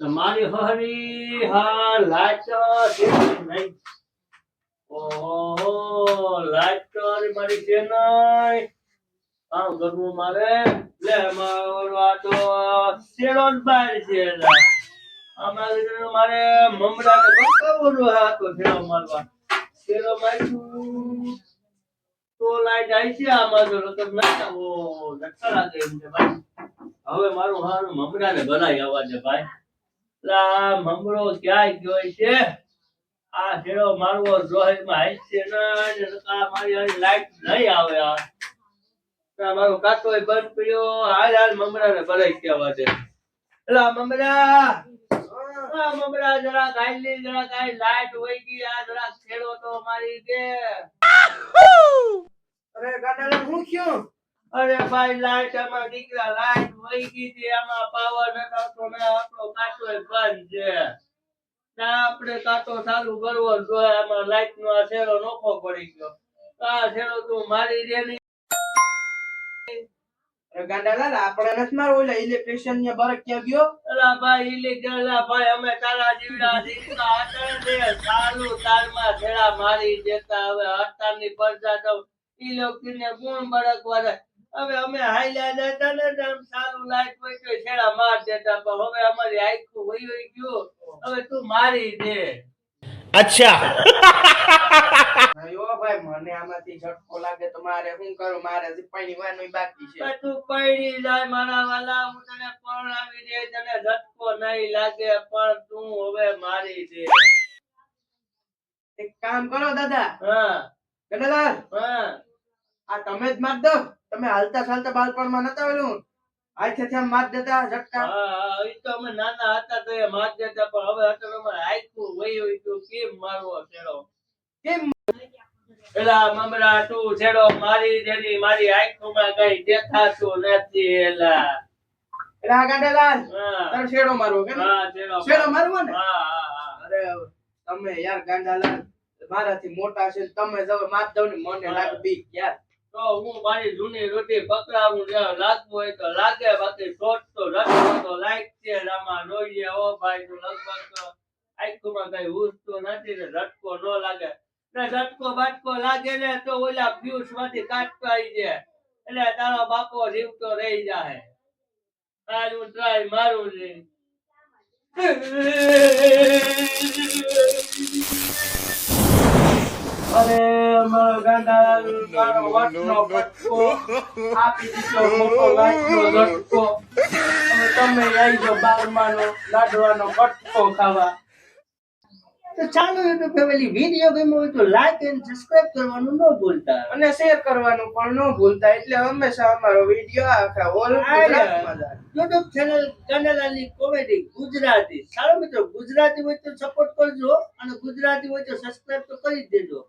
મારી હરી હા લાઈટ નહીં. ઓહો તો મારી છે નહીં આમ કરવું મારે. લે, મારો તો શેરો બહાર છે. મારે મમરા ને હા તો શેરો મારવા. શેરો માર્યું. તો લાઈટ આવી છે આમાં તો નકર ના ઓ ધક્કા લાગે એમ છે ભાઈ. હવે મારું હારું મમરા ને બનાવી આવવા દે ભાઈ. લા મમરો ક્યાં ગયો છે? આ ખેડો મારવો જોહે માં હાઈ ના મારી હારી લાઈટ નહીં આવે આ. મારો કાકો બંધ પડ્યો હાલ હાલ મમરા ને બનાવી કહેવા દે. એલા મમરા! મમરા જરા કાઈ જરા કાઈ લાઈટ હોય ગઈ. આ જરા ખેડો તો મારી દે અરે ગાડાલા હું થયું? અરે ભાઈ લાઈટ આમાં દીકરા લાઈટ વહી ગઈ છે આમાં પાવર નતો આવતો ને આપણો કાંટો બંધ છે. ના આપણે કાંટો ચાલુ કરવો જોઈએ આમાં લાઈટ નો આ શેરો નોખો પડી ગયો. આ શેરો તું મારી ની ને ને મારી દેતા. હવે હડતાલની પડતા તો ઈ લોકોને ગુણ બળકવા હવે અમે હાલ્યા જતા ને આમ સારું લાઈટ હોય તો છેડા માર દેતા પણ હવે અમારી આખું હોય હોય ગયું. હવે તું મારી દે. અયો ભાઈ મને આમાંથી ઝટકો લાગે તો મારે શું કરું? મારે હજી પૈણીવાનું બાકી છે. તું પૈણી જાય મારા વાલા હું તને પરણાવી દે તને ઝટકો નહીં લાગે પણ તું હવે મારી દે. એક કામ કરો દાદા. હા. હા. આ તમે જ માર દો. તમે હાલતા ચાલતા બાળપણમાં નતા ઓલું હાથેથી આમ માર દેતા ઝટકા? હા, ઈ તો અમે નાના હતા તો એ માર દેતા પણ હવે અત્યારે અમારે આયખું વહી હોય તો કેમ મારવો છેડો? કેમ? એલા મમરા તું છેડો મારી જેની મારી આંખોમાં કઈ દેખાતું નથી એલા. એલા ગાડાલાલ હા. તારે છેડો મારવો કે હા, છેડો છેડો મારવો ને? હા. અરે તમે યાર ગાંડાલાલ મારાથી મોટા છે તમે જવો માત દઉં ને મને લાગે બીક યાર તો હું મારી જૂની રોટી પકડાવું લાગતું હોય તો લાગે, બાકી શોર્ટ તો રસ્તો તો લાઈક છે, રામા જોઈએ ઓ ભાઈ, તો લગભગ તો આખું કઈ ઉઠતું નથી ને ઝટકો ન લાગે. ને ઝટકો બાટકો લાગે ને તો ઓલા ફ્યુઝમાંથી કાઢતો આવી જાય. એટલે તારો બાપો જીવતો રહી જાય હું ટ્રાય મારું છે અરે મારો ગાંડાલાલ મારો વટનો પટકો આપી દીધો મોટો લાઈટનો ઝટકો હવે તમે આવી જાઓ બારમાનો લાડવાનો કટકો ખાવા તો ચાલો યુટ્યુબ ફેમિલી વીડિયો ગમ્યો હોય તો લાઈક એન્ડ સબસ્ક્રાઇબ કરવાનું ન ભૂલતા. અને શેર કરવાનું પણ ન ભૂલતા એટલે હંમેશા અમારો વીડિયો આખા ઓલ યુટ્યુબ ચેનલ કનલાની કોમેડી ગુજરાતી. સારો મિત્રો ગુજરાતી હોય તો સપોર્ટ કરજો અને ગુજરાતી હોય તો સબસ્ક્રાઇબ તો કરી જ દેજો.